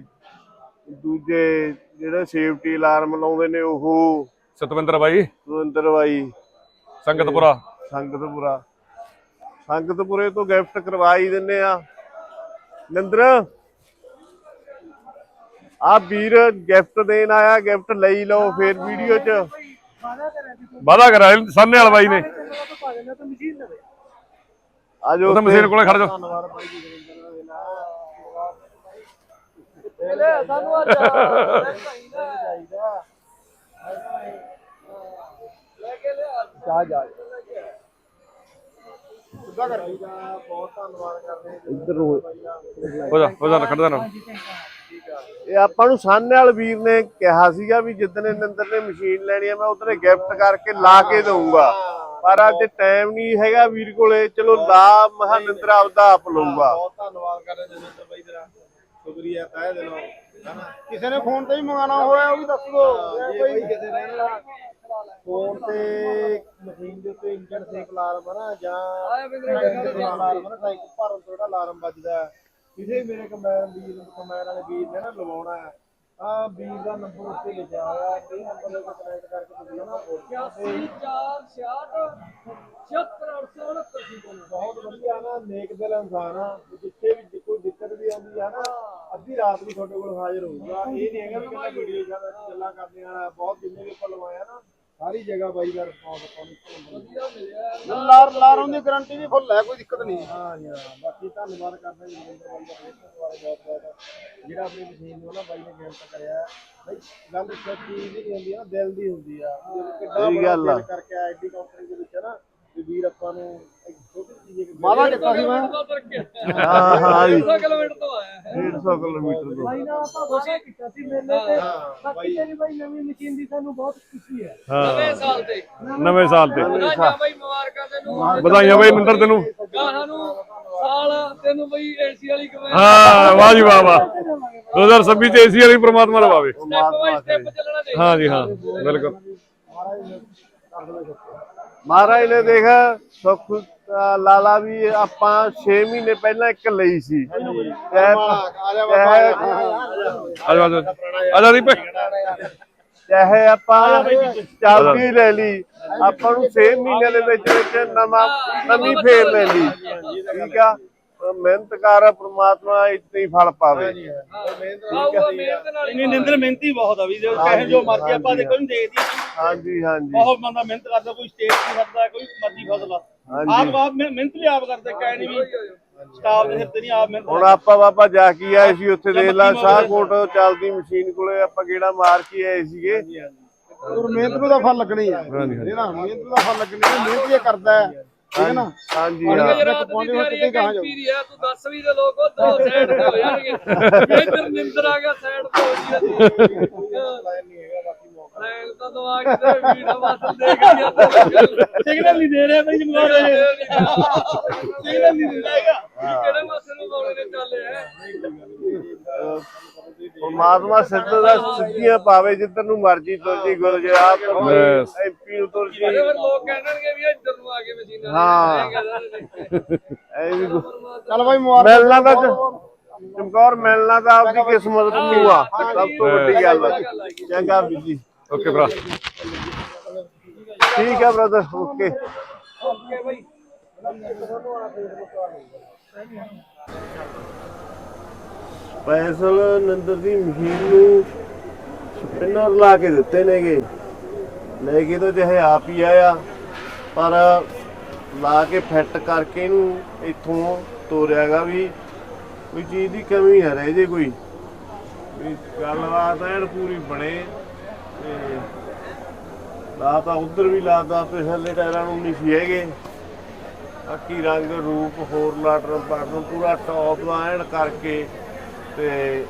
ਦੂਜੇ ਜਿਹੜੇ ਸੇਫਟੀ ਅਲਾਰਮ ਲਾਉਂਦੇ ਨੇ ਉਹ ਸਤਵਿੰਦਰ ਬਾਈ। ਸੁਰਿੰਦਰ ਬਾਈ। ਸੰਗਤਪੁਰਾ। ਸੰਗਤਪੁਰਾ। ਸੰਗਤਪੁਰੇ ਤੋਂ ਗਿਫਟ ਕਰਵਾ ਹੀ ਦਿੰਨੇ ਆ। ਨਿੰਦਰ ਆ ਵੀਰ ਗਿਫਟ ਦੇਣ ਆਇਆ ਗਿਫਟ ਲਈ ਲਓ ਫੇਰ ਵੀਡੀਓ 'ਚ। ਵਾਦਾ ਕਰਾ ਸਾਹਮਣੇ ਵਾਲਾ ਬਾਈ ਨੇ। ਆਜੋ ਉਹ ਤਾਂ ਮਸ਼ੀਨ ਕੋਲੇ ਖੜ ਜਾ। ਇੱਧਰ ਹੋ ਹੋ ਜਾ ਹੋ ਜਾ ਖੜ ਜਾ ਨਾ ਇਹ ਆਪਾਂ ਨੂੰ ਸਾਹਮਣੇ ਵਾਲੇ ਵੀਰ ਨੇ ਕਿਹਾ ਸੀਗਾ ਵੀ ਜਿੱਦਨੇ ਨਿੰਦਰ ਨੇ ਮਸ਼ੀਨ ਲੈਣੀ ਆ ਮੈਂ ਉਧਰੇ ਗਿਫਟ ਕਰਕੇ ਲਾ ਕੇ ਦਊਂਗਾ। ਪਰ ਅੱਜ ਟਾਈਮ ਨਹੀਂ ਹੈਗਾ ਵੀਰ ਕੋਲੇ। ਚਲੋ ਲਾ ਮਹਾ ਨਿੰਦਰ ਆਪਦਾ ਆਪ ਲਊਗਾ। ਬਹੁਤ ਧੰਨਵਾਦ ਕਰਦੇ ਜਨਿੰਦਰ ਬਾਈ ਤੇਰਾ। ਸ਼ੁਕਰੀਆ ਤਹਿ ਦਿਲੋਂ। ਹਨਾ? ਕਿਸੇ ਨੇ ਫੋਨ ਤੇ ਵੀ ਮੰਗਾਣਾ ਹੋਇਆ ਉਹ ਵੀ ਦੱਸ ਦੋ ਕੋਈ ਕਿਸੇ ਨੇ ਨਾ ਫੋਨ ਤੇ ਮਸ਼ੀਨ ਦੇ ਉੱਤੇ ਇੰਜਨ ਸੇਕ ਅਲਾਰਮ ਹੈ ਨਾ ਜਾਂ ਅਲਾਰਮ ਹੈ ਨਾ ਸਾਈਕਲ ਭਰਨ ਤੋਂ ਜਿਹੜਾ ਅਲਾਰਮ ਵੱਜਦਾ। ਹੈ, ਕਿਸੇ ਵੀ ਮੇਰੇ ਕੰਬਾਈਨ ਵੀਰ ਕੰਬਾਈਨ ਵਾਲੇ ਵੀਰ ਨੇ ਨਾ ਲਵਾਉਣਾ ਹੈ। ਆ ਵੀਰ ਦਾ ਨੰਬਰ ਉੱਤੇ ਲਿਖਿਆ ਹੋਇਆ ਹੈ ਕਈ ਨੰਬਰ ਦੇ ਕਨੈਕਟ ਕਰਕੇ ਤੁਸੀਂ ਨਾ ਬਹੁਤ ਵਧੀਆ ਨਾ ਨੇਕ ਦਿਲ ਇਨਸਾਨ ਆ ਜਿੱਥੇ ਵੀ ਕੋਈ ਦਿੱਕਤ ਵੀ ਆਉਂਦੀ ਆ ਨਾ ਅੱਧੀ ਰਾਤ ਵੀ ਤੁਹਾਡੇ ਕੋਲ ਹਾਜ਼ਰ ਹੋਊਗਾ। ਇਹ ਨਹੀਂ ਹੈਗਾ ਵੀ ਕਿੰਨਾ ਵੀਡੀਓ ਜ਼ਿਆਦਾ ਗੱਲਾਂ ਕਰਦੇ ਆ ਬਹੁਤ ਜਿੰਨੇ ਵੀ ਆਪਾਂ ਲਵਾਇਆ ਨਾ ਸਾਰੀ ਜਗ੍ਹਾ ਬਾਈ ਦਾ ਰਿਸਪੌਂਸ ਆਪਾਂ ਲਾਰ ਲਾਰ ਉਹਦੀ ਗਾਰੰਟੀ ਵੀ ਫੁੱਲ ਹੈ ਕੋਈ ਦਿੱਕਤ ਨਹੀਂ। ਹਾਂ ਜੀ ਹਾਂ। ਬਾਕੀ ਧੰਨਵਾਦ ਕਰਦੇ ਹਾਂ ਜਗਿੰਦਰ ਬਾਈ ਦਾ ਬਾਰੇ ਬਹੁਤ ਬਹੁਤ। ਜਿਹੜਾ ਆਪਣੀ ਮਸ਼ੀਨ ਨੂੰ ਨਾ ਬਾਈ ਨੇ ਗਿਫਟ ਕਰਿਆ। ਬਈ ਗੱਲ ਸੱਚੀ ਦੀ ਹੁੰਦੀ ਆ ਨਾ ਦਿਲ ਦੀ ਹੁੰਦੀ ਆ। ਕਿੱਡਾ ਬੜਾ ਗੱਲ ਆ। ਦਿਲ ਕਰਕੇ ਆਈਟੀ ਕੰਪਨੀ ਦੇ ਵਿੱਚ ਨਾ। ਵੀ ਵੀਰ ਆਪਾਂ ਨੂੰ ਇੱਕ ਛੋਟੀ ਚੀਜ਼ ਇੱਕ ਮਾਦਾ ਕੀਤਾ ਸੀ ਮੈਂ? ਹਾਂ ਹਾਂ ਜੀ। ਕਿਲੋਮੀਟਰ ਤੋਂ ਆਇਆ 150 ਕਿਲੋਮੀਟਰ ਤੋਂ। ਬਾਈ ਨਾਲ ਆਪਾਂ ਵਾਅਦਾ ਕੀਤਾ ਸੀ ਮੇਲੇ ਤੇ। ਬਾਕੀ ਤੇਰੀ ਬਾਈ ਨਵੀਂ ਮਸ਼ੀਨ ਦੀ ਸਾਨੂੰ ਬਹੁਤ ਖੁਸ਼ੀ ਹੈ। ਨਵੇਂ ਸਾਲ ਤੇ। ਨਵੇਂ ਸਾਲ ਤੇ। ਵਧਾਈਆਂ ਬਈ ਮੁਬਾਰਕਾਂ ਤੈਨੂੰ। ਵਧਾਈਆਂ ਬਾਈ ਨਿੰਦਰ ਤੈਨੂੰ। ਗਾਹਾਂ ਨੂੰ ਸਾਲ ਤੈਨੂੰ ਬਈ ਏਸੀ ਵਾਲੀ ਕਮੈਂਟ ਹਾਂ ਵਾਹ ਜੀ ਵਾਹ ਵਾਹ। 2026 ਚ ਏਸੀ ਵਾਲੀ ਪ੍ਰਮਾਤਮਾ ਲਵਾਵੇ। ਸਟੈਪ ਬਾਈ ਸਟੈਪ ਚੱਲਣਾ ਚਾਹੀਦਾ। ਹਾਂ ਜੀ ਹਾਂ ਬਿਲਕੁਲ। ਮਹਾਰਾਜ ਨੇ ਦੇਖ ਸੁੱਖ ਲਾਲਾ ਵੀ ਆਪਾਂ 6 ਮਹੀਨੇ ਪਹਿਲਾਂ ਇੱਕ ਲਈ ਸੀ। ਚਾਹੇ ਆਪਾਂ ਚਾਬੀ ਲੈ ਲਈ। ਆਪਾਂ ਨੂੰ 6 ਮਹੀਨੇ ਦੇ ਵਿੱਚ ਵਿੱਚ ਨਵਾਂ ਨਵੀਂ ਫੇਰ ਲੈ ਲਈ। ਠੀਕ ਆ? ਮਿਹਨਤ ਕਰ ਪ੍ਰਮਾਤਮਾ ਇਤਨੀ ਫਲ ਪਾਵੇ। ਮਿਹਨਤ ਨਹੀਂ ਨਿੰਦਰ ਮਿਹਨਤੀ ਬਹੁਤ ਆ ਵੀ ਜੋ ਕਹੇ ਜੋ ਮਰਜ਼ੀ ਆਪਾਂ ਦੇ ਕੋਈ ਨਹੀਂ ਦੇਖਦੀ। ਹਾਂਜੀ ਹਾਂਜੀ। ਬਹੁਤ ਬੰਦਾ ਮਿਹਨਤ ਕਰਦਾ ਕੋਈ ਸਟੇਜ ਤੇ ਕਰਦਾ ਕੋਈ ਮਰਜ਼ੀ ਫਸਲਾ ਆਪ ਆਪ ਮਿਹ- ਮਿਹਨਤ ਵੀ ਆਪ ਕਰਦੇ ਕਹਿ ਨਹੀਂ ਵੀ ਸਟਾਫ ਦੇ ਸਿਰ ਤੇ ਨਹੀਂ ਆਪ ਮਿਹਨਤ ਹੁਣ ਆਪਾਂ ਬਾਬਾ ਜਾ ਕੇ ਆਏ ਸੀ ਉੱਥੇ ਦੇਖ ਲਾ ਸ਼ਾਹਕੋਟ ਚੱਲਦੀ ਮਸ਼ੀਨ ਕੋਲੇ ਆਪਾਂ ਗੇੜਾ ਮਾਰ ਕੇ ਆਏ ਸੀਗੇ। ਔਰ ਮਿਹਨਤ ਨੂੰ ਤਾਂ ਫਲ ਲੱਗਣੀ ਆ। ਜਿਹੜਾ ਮਿਹਨਤ ਨੂੰ ਤਾਂ ਫਲ ਲੱਗਣੀ ਆ ਮਿਹਨਤ ਇਹ ਕਰਦਾ ਹੈ। ਹੈ ਨਾ? ਹਾਂਜੀ ਹਾਂ। ਹਾਂ। ਇਹ ਰਾਤ ਦੀ ਤਿਆਰੀ ਹੈ ਕੈਂਪੀ ਦੀ ਹੈ ਤੂੰ ਦੱਸ ਵੀ ਦੇ ਲੋਕੋ ਦੋ ਸਾਈਡ ਤੇ ਹੋ ਜਾਣਗੇ। ਇੱਧਰ ਨਿੰਦਰ ਆ ਗਿਆ ਸਾਈਡ ਤੇ ਹੋ ਜੀ ਨਹੀਂ ਹੈਗਾ ਬਾਕੀ ਮੌਕਾ ਲੈਣ ਤਾਂ ਦੋ ਆ ਕੇ ਤੇ ਵੀੜਾ ਵਾਸਲ ਦੇਖ ਲਿਆ ਸਿਗਨਲ ਨਹੀਂ ਦੇ ਰਿਹਾ ਬਈ ਜਮਾ ਰਹੇ। ਸਿਗਨਲ ਨਹੀਂ ਦਿੰਦਾ ਹੈਗਾ। ਕਿਹੜੇ ਪਾਸੇ ਨੂੰ ਬੋਲੇ ਨੇ ਚੱਲੇ ਹੈ? ਪਰਮਾਤਮਾ ਸਿੱਧਾ ਦਾ ਸਿੱਧੀਆਂ ਪਾਵੇ ਜਿੱਧਰ ਨੂੰ ਮਰਜ਼ੀ ਤੁਰ ਜੀ ਗੁਰਜਰਾਤ Yes. ਐਮਪੀ ਨੂੰ ਤੁਰ ਜੀ ਅਰੇ ਫਿਰ ਲੋਕ ਕਹਿਣਗੇ ਵੀ ਇੱਧਰ ਨੂੰ ਆ ਕੇ ਮਸ਼ੀਨਾਂ ਹਾਂ। ਹਾਂ ਐ ਵੀ ਗੁ- ਚੱਲ ਬਾਈ ਮੁਬਾਰਕ। ਮਿਲਣਾ ਤਾਂ ਚ- ਚਮਕੌਰ ਮਿਲਣਾ ਤਾਂ ਆਪਦੀ ਕਿਸਮਤ ਨੂੰ ਆ ਸਭ ਤੋਂ ਵੱਡੀ ਗੱਲ ਆ। ਚੰਗਾ ਵੀਰ ਜੀ। ਓਕੇ ਭਰਾ। ਠੀਕ ਹੈ ਬ੍ਰਦਰ ਓਕੇ। ਫੈਸਲ ਨੰਦਰ ਦੀ ਮਸ਼ੀਨ ਨੂੰ ਸਪਿਨਰ ਲਾ ਕੇ ਦਿੱਤੇ ਨੇਗੇ। ਲੈ ਕੇ ਤਾਂ ਚਾਹੇ ਆਪ ਹੀ ਆਇਆ, ਪਰ ਲਾ ਕੇ ਫਿੱਟ ਕਰਕੇ ਇਹਨੂੰ ਇੱਥੋਂ ਤੋਰਿਆਗਾ ਵੀ ਕੋਈ ਚੀਜ਼ ਦੀ ਕਮੀ ਹੈ ਰਹਿ ਜੇ ਕੋਈ। ਵੀ ਗੱਲਬਾਤ ਐਨ ਪੂਰੀ ਬਣੇ ਤੇ ਲਾ ਤਾਂ ਉਧਰ ਵੀ ਲਾਦਾ ਪਿਛਲੇ ਟਾਇਰਾਂ ਨੂੰ ਨਹੀਂ ਸੀ ਹੈਗੇ। ਬਾਕੀ ਰੰਗ ਰੂਪ ਹੋਰ ਲਾਟਰ ਪਾਟਰ ਪੂਰਾ ਟੌਪ ਐਨ ਕਰਕੇ ਤੇ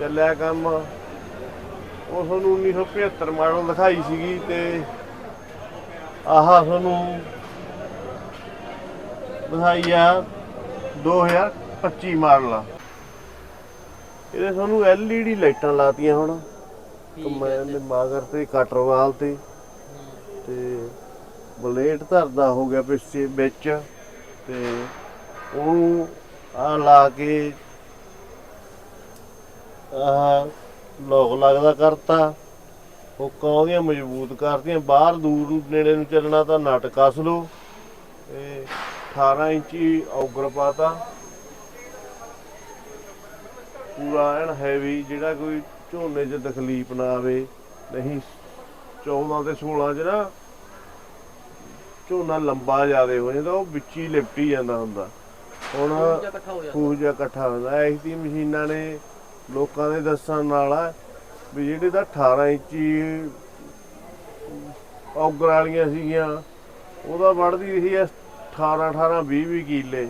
ਚੱਲਿਆ ਕੰਮ। ਉਹ ਤੁਹਾਨੂੰ 1975 ਮਾਡਲ ਦਿਖਾਈ ਸੀਗੀ ਤੇ ਆਹ ਤੁਹਾਨੂੰ ਦਿਖਾਈ ਆ 2025 ਮਾਡਲ ਆ। ਇਹਦੇ ਸਾਨੂੰ LED ਲਾਈਟਾਂ ਲਾਤੀਆਂ ਹੁਣ। ਕੰਬਾਈਨ ਦੇ ਮਾਗਰ ਤੇ ਕਟਰਵਾਲ ਤੇ। ਤੇ ਬਲੇਡ ਧਰਦਾ ਹੋ ਗਿਆ ਪਿੱਛੇ ਵਿੱਚ। ਤੇ ਉਹਨੂੰ ਆ ਲਾ ਕੇ ਆਹ ਲੋਕ ਲੱਗਦਾ ਕਰਤਾ। ਹੁੱਕਾਂ ਉਹਦੀਆਂ ਮਜ਼ਬੂਤ ਕਰਤੀਆਂ ਬਾਹਰ ਦੂਰ ਨੂੰ ਨੇੜੇ ਨੂੰ ਚੱਲਣਾ ਤਾਂ ਨਟ ਕੱਸ ਲੋ ਤੇ 18 ਇੰਚੀ ਔਗਰ ਪਾਤਾ। ਪੂਰਾ ਐਨ ਹੈਵੀ ਜਿਹੜਾ ਕੋਈ ਝੋਨੇ 'ਚ ਤਕਲੀਫ ਨਾ ਆਵੇ। ਨਹੀਂ 14 ਤੇ 16 'ਚ ਨਾ ਝੋਨਾ ਲੰਬਾ ਜ਼ਿਆਦੇ ਹੋ ਜਾਂਦਾ ਉਹ ਵਿੱਚ ਹੀ ਲਿਪਟੀ ਜਾਂਦਾ ਹੁੰਦਾ। ਹੁਣ ਖੂਜ ਜਿਹਾ ਇਕੱਠਾ ਹੁੰਦਾ ਐਸੀ ਦੀ ਮਸ਼ੀਨਾਂ ਨੇ ਲੋਕਾਂ ਦੇ ਦੱਸਣ ਨਾਲ ਆ ਵੀ ਜਿਹੜੇ ਤਾਂ 18 ਇੰਚੀ ਔਗਰ ਵਾਲੀਆਂ ਸੀਗੀਆਂ, ਉਹਦਾ ਵੜਦੀ ਸੀ 18 18 20 20 ਕਿੱਲੇ।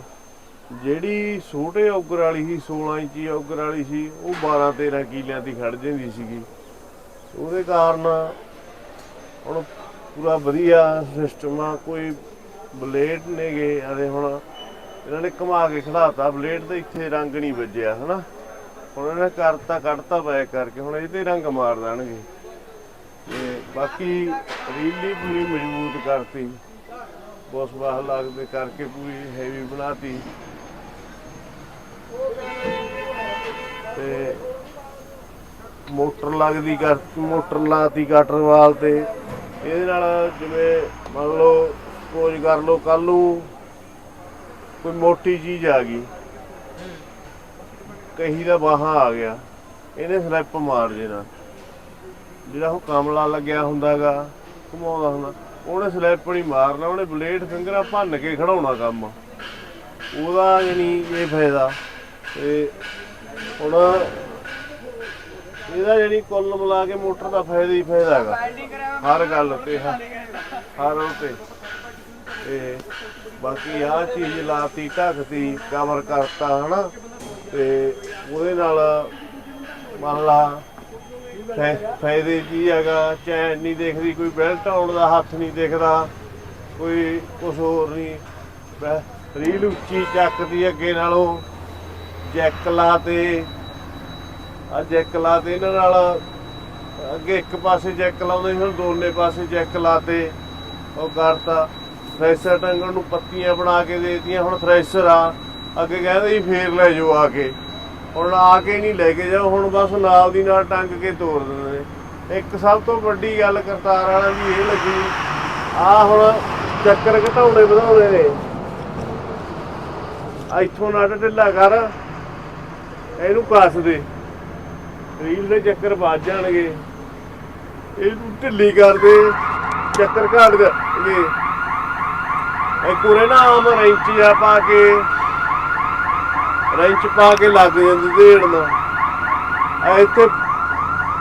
ਜਿਹੜੀ ਛੋਟੇ ਔਗਰ ਵਾਲੀ ਸੀ 16 ਇੰਚੀ ਔਗਰ ਵਾਲੀ ਸੀ, ਉਹ 12 13 ਕਿੱਲਿਆਂ ਦੀ ਖੜ ਜਾਂਦੀ ਸੀਗੀ। ਉਹਦੇ ਕਾਰਨ ਹੁਣ ਪੂਰਾ ਵਧੀਆ ਸਿਸਟਮ ਆ, ਕੋਈ ਬਲੇਡ ਨੇਗੇ ਅਰੇ ਹੁਣ ਇਹਨਾਂ ਨੇ ਘੁਮਾ ਕੇ ਖੜਾਤਾ ਬਲੇਡ ਤੇ ਇੱਥੇ ਰੰਗ ਨਹੀਂ ਵੱਜਿਆ, ਹਨਾ? ਹੁਣ ਇਹਨਾਂ ਨੇ ਕਰਤਾ ਕੱਢਤਾ ਬੈਕ ਕਰਕੇ, ਹੁਣ ਇਹਦੇ ਰੰਗ ਮਾਰ ਦੇਣਗੇ। ਤੇ ਬਾਕੀ ਰੀਲੀ ਪੂਰੀ ਮਜ਼ਬੂਤ ਕਰਤੀ। ਬੋਸ ਬਾਹ ਲੱਗਦੇ ਕਰਕੇ ਪੂਰੀ ਹੈਵੀ ਬਣਾਤੀ। ਤੇ ਮੋਟਰ ਲੱਗਦੀ ਕਰ, ਮੋਟਰ ਲਾਤੀ ਕਟਰਵਾਲ ਤੇ। ਇਹਦੇ ਨਾਲ ਜਿਵੇਂ ਮੰਨ ਲਓ, ਸਪੋਜ਼ ਕਰ ਲਓ ਕੱਲ ਨੂੰ ਕੋਈ ਮੋਟੀ ਚੀਜ਼ ਆ ਗਈ। ਕਹੀ ਦਾ ਬਾਹਾਂ ਆ ਗਿਆ। ਇਹਨੇ ਸਲਿੱਪ ਮਾਰ ਦੇਣਾ। ਜਿਹੜਾ ਉਹ ਕਮਲਾ ਲੱਗਿਆ ਹੁੰਦਾਗਾ, ਘੁਮਾਉਂਦਾ ਹੁੰਦਾ, ਉਹਨੇ ਸਲਿੱਪ ਨਹੀਂ ਮਾਰਨਾ, ਉਹਨੇ ਬਲੇਡ ਫਿੰਗਰਾਂ ਭੰਨ ਕੇ ਖੜਾਉਣਾ ਕੰਮ। ਉਹਦਾ ਯਾਨੀ ਇਹ ਫਾਇਦਾ। ਤੇ ਹੁਣ ਇਹਦਾ ਜਿਹੜੀ ਕੁੱਲ ਮਿਲਾ ਕੇ ਮੋਟਰ ਦਾ ਫਾਇਦਾ ਹੀ ਫਾਇਦਾ ਹੈਗਾ। ਹਰ ਗੱਲ ਤੇ ਹ- ਹਰ ਉਹ ਤੇ। ਤੇ ਬਾਕੀ ਆ ਚੀਜ਼ ਲਾਤੀ, ਢੱਕਤੀ ਕਵਰ ਕਰਤਾ, ਹਨਾ। ਤੇ ਉਹਦੇ ਨਾਲ ਮੰਨ ਲਾ, ਫੈ, ਫਾਇਦੇ ਕੀ ਹੈਗਾ, ਚੈਨ ਨਹੀਂ ਦੇਖਦੀ, ਕੋਈ ਬੈਲਟ ਆਉਣ ਦਾ ਹੱਥ ਨਹੀਂ ਦੇਖਦਾ, ਕੋਈ ਕੁਝ ਹੋਰ ਨਹੀਂ। ਬੈ- ਰੀਲ ਉੱਚੀ ਚੱਕਦੀ ਅੱਗੇ ਨਾਲੋਂ, ਜੈਕ ਲਾ ਤੇ, ਆ ਜੈਕ ਲਾ ਤੇ ਇਹਨਾਂ ਨਾਲ ਅੱਗੇ ਇੱਕ ਪਾਸੇ ਜੈਕ ਲਾਉਂਦੇ ਸੀ, ਹੁਣ ਦੋਨੇ ਪਾਸੇ ਜੈਕ ਲਾਤੇ ਉਹ ਕਰਤਾ। ਥ੍ਰੈਸ਼ਰ ਟੰਗਣ ਨੂੰ ਪੱਤੀਆਂ ਬਣਾ ਕੇ ਦੇਤੀਆਂ, ਹੁਣ ਥ੍ਰੈਸ਼ਰ ਆ, ਅੱਗੇ ਕਹਿੰਦੇ ਸੀ, ਫੇਰ ਲੈ ਜਾਓ ਆ ਕੇ। ਹੁਣ ਆ ਕੇ ਨਹੀਂ ਲੈ ਕੇ ਜਾਓ, ਹੁਣ ਬਸ ਨਾਲ ਦੀ ਨਾਲ ਟੰਗ ਕੇ ਤੋੜ ਦਿੰਦੇ ਨੇ। ਇੱਕ ਸਭ ਤੋਂ ਵੱਡੀ ਗੱਲ ਕਰਤਾਰ ਵਾਲਿਆਂ ਦੀ ਇਹ ਲੱਗੀ ਆ ਹੁਣ ਚੱਕਰ ਘਟਾਉਣੇ ਵਧਾਉਣੇ ਨੇ। ਇੱਥੋਂ ਨਾਟ ਢਿੱਲਾ ਕਰ, ਇਹਨੂੰ ਕੱਸ ਦੇ। ਰੀਲ ਦੇ ਚੱਕਰ ਵੱਜ ਜਾਣਗੇ। ਇਹਨੂੰ ਢਿੱਲੀ ਕਰ ਦੇ, ਚੱਕਰ ਘਾਟ ਦੇ। ਇਹ ਕੁਰੇ ਨਾ ਆਮ ਰੈਂਚ ਆ ਪਾ ਕੇ ਰੈਂਚ ਪਾ ਕੇ ਲੱਗ ਜਾਂਦੀ ਢੇੜਨ ਆ ਇੱਥੇ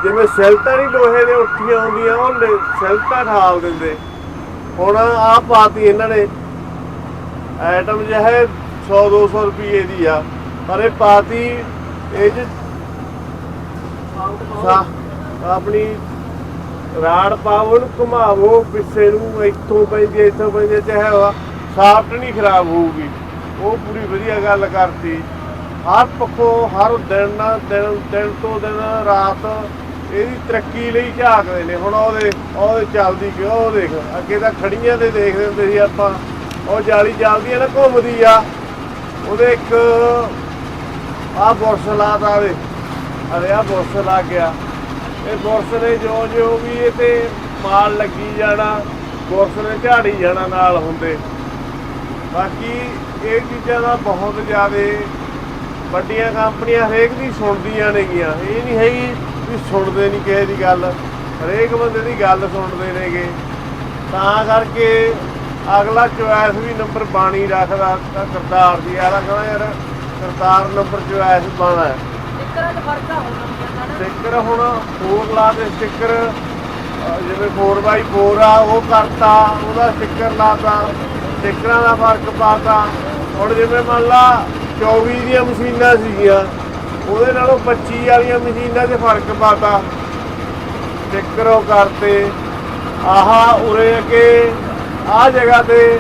ਜਿਵੇਂ ਸੈਲਟਾਂ ਨਹੀਂ ਲੋਹੇ ਦੇ ਉੱਠੀਆਂ ਹੁੰਦੀਆਂ ਉਹ ਸੈਲਟਾਂ ਠਾਲ ਦਿੰਦੇ। ਹੁਣ ਆ ਪਾਤੀ ਇਹਨਾਂ ਨੇ। ਆਈਟਮ ਜਿਹਾ ਹੈ 100 200 ਰੁਪਏ ਦੀ ਆ। ਪਰ ਇਹ ਪਾਤੀ ਇਹ ਚ ਆਪਣੀ ਰਾੜ ਪਾਵੋ ਨੂੰ ਘੁਮਾਵੋ ਪਿੱਛੇ ਨੂੰ ਇੱਥੋਂ ਪੈਂਦੀ ਹੈ, ਇੱਥੋਂ ਪੈਂਦੀ ਚਾਹੇ ਸਾਫਟ ਨਹੀਂ ਖਰਾਬ ਹੋਊਗੀ। ਉਹ ਪੂਰੀ ਵਧੀਆ ਗੱਲ ਕਰਤੀ। ਹਰ ਪੱਖੋਂ, ਹਰ ਦਿਨ ਨਾ ਦਿਨ ਦਿਨ ਤੋਂ ਦਿਨ, ਰਾਤ ਇਹਦੀ ਤਰੱਕੀ ਲਈ ਝਾਕਦੇ ਨੇ? ਹੁਣ ਉਹਦੇ ਉਹਦੇ ਚੱਲਦੀ ਕਿਉਂ? ਉਹ ਦੇਖ, ਅੱਗੇ ਤਾਂ ਖੜੀਆਂ ਤੇ ਦੇਖਦੇ ਹੁੰਦੇ ਸੀ ਆਪਾਂ। ਉਹ ਜਾਲੀ ਚੱਲਦੀ ਆ ਨਾ, ਘੁੰਮਦੀ ਆ। ਉਹਦੇ ਇੱਕ ਆ ਬੁਰਸ ਲਾ ਦੇ ਅਰੇ ਆ ਬੁਰਸ ਲੱਗ ਗਿਆ। ਇਹ ਬੁਰਸ ਨੇ ਜੋ ਜੋ ਵੀ ਇਹ ਤੇ ਮਾਲ ਲੱਗੀ ਜਾਣਾ, ਬੁਰਸ ਨੇ ਝਾੜੀ ਜਾਣਾ ਨਾਲ ਹੁੰਦੇ। ਬਾਕੀ ਇਹ ਚੀਜ਼ਾਂ ਦਾ ਬਹੁਤ ਜ਼ਿਆਦਾ ਵੱਡੀਆਂ ਕੰਪਨੀਆਂ ਹਰੇਕ ਦੀ ਸੁਣਦੀਆਂ ਨੇਗੀਆਂ। ਇਹ ਨਹੀਂ ਹੈਗੀ ਵੀ ਸੁਣਦੇ ਨਹੀਂ ਕਿਸੇ ਦੀ ਗੱਲ। ਹਰੇਕ ਬੰਦੇ ਦੀ ਗੱਲ ਸੁਣਦੇ ਨੇਗੇ। ਤਾਂ ਕਰਕੇ ਅਗਲਾ ਚੁਆਇਸ ਵੀ ਨੰਬਰ ਬਾਣੀ ਰੱਖਦਾ ਤਾਂ ਕਰਤਾਰ ਦੀ ਆਲਾ ਕਹਿੰਦਾ ਯਾਰ ਕਰਤਾਰ ਨੰਬਰ ਚੁਆਇਸ ਬਾਣਾ ਫ਼ਰਕ ਆ ਹੁਣ ਸਟicker ਹੁਣ ਹੋਰ ਲਾ ਦੇ ਸਟicker ਜਿਵੇਂ 4x4 ਆ ਉਹ ਕਰਤਾ ਉਹਦਾ ਸਟicker ਲਾਤਾ। ਸਟਿੱਕਰਾਂ ਦਾ ਫ਼ਰਕ ਪਾਤਾ। ਹੁਣ ਜਿਵੇਂ ਮੰਨ ਲਾ 24 ਦੀਆਂ ਮਸ਼ੀਨਾਂ ਸੀਗੀਆਂ। ਉਹਦੇ ਨਾਲੋਂ 25 ਵਾਲੀਆਂ ਮਸ਼ੀਨਾਂ 'ਚ ਫ਼ਰਕ ਪਾਤਾ। ਸਟicker ਉਹ ਕਰਤੇ। ਆਹਾ, ਉਰੇ ਅੱਗੇ ਆਹ ਜਗ੍ਹਾ ਤੇ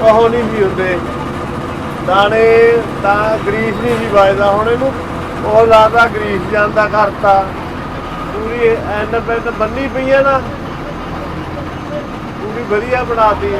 ਉਹ ਨਹੀਂ ਸੀ ਹੁੰਦੇ। ਦਾਣੇ ਤਾਂ ਗਰੀਸ ਨਹੀਂ ਸੀ ਵੱਜਦਾ। ਹੁਣ ਇਹਨੂੰ ਉਹ ਲਾਦਾ ਗਰੀਸ ਜਾਂਦਾ ਕਰਤਾ। ਪੂਰੀ ਐਨ ਪੈਂਡ ਬੰਨੀ ਪਈ ਹੈ ਨਾ। ਪੂਰੀ ਵਧੀਆ ਬਣਾਤੀ।